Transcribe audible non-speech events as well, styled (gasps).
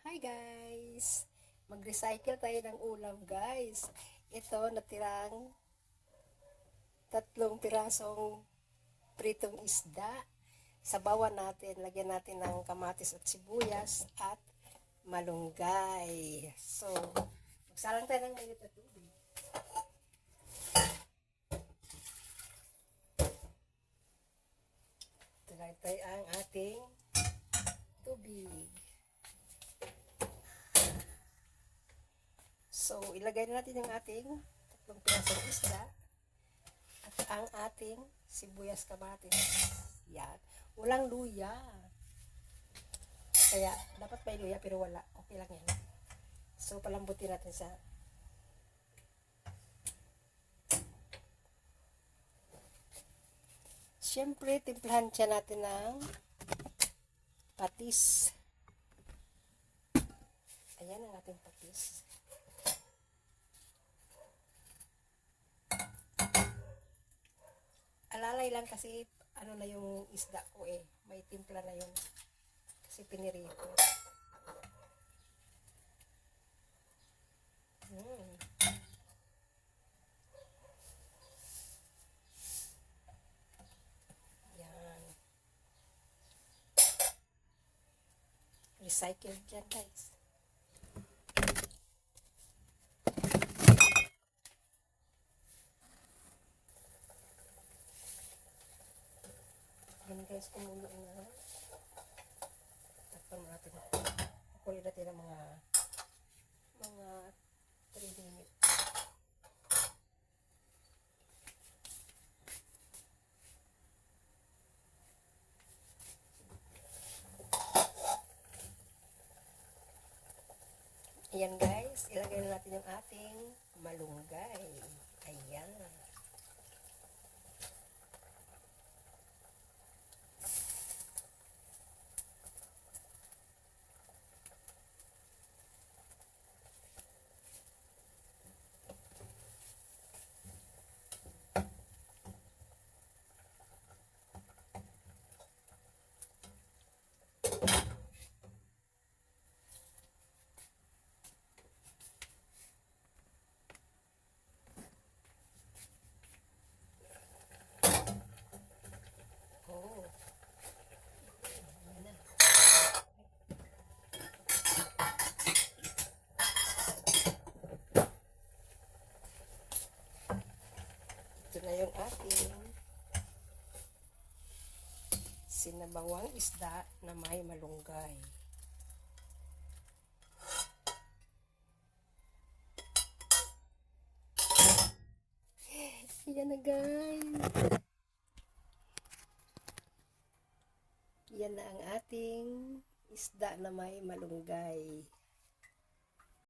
Hi guys! Mag-recycle tayo ng ulam guys. Ito natirang tatlong pirasong pritong isda. Sabawan natin, lagyan natin ng kamatis at sibuyas at malunggay. So, magsalang tayo ng mainit na tubig. Try tayo ang ating tubig. Ilagay na natin yung ating tatlong pirasong isda at ang ating sibuyas kamatis. Yan. Walang luya. Kaya, dapat may luya pero wala. Okay lang yan. So, palambutin natin sa Siyempre, timplahan siya natin ng patis. Ayan ang ating patis. Alalay lang kasi ano na yung isda ko eh. May timpla na yun. Kasi pinirito. Hmm. Yan. Recycled yan guys. Yan guys, kumulo na. Takpan natin. Kukulit natin ng mga mga 3 minutes. Ayan guys, ilagay na natin yung ating malunggay. Ayan. Oh. Ayan na. Ito na yung ating sinabawang isda na may malunggay. (gasps) Yan na guys. Yan na ang ating isda na may malunggay.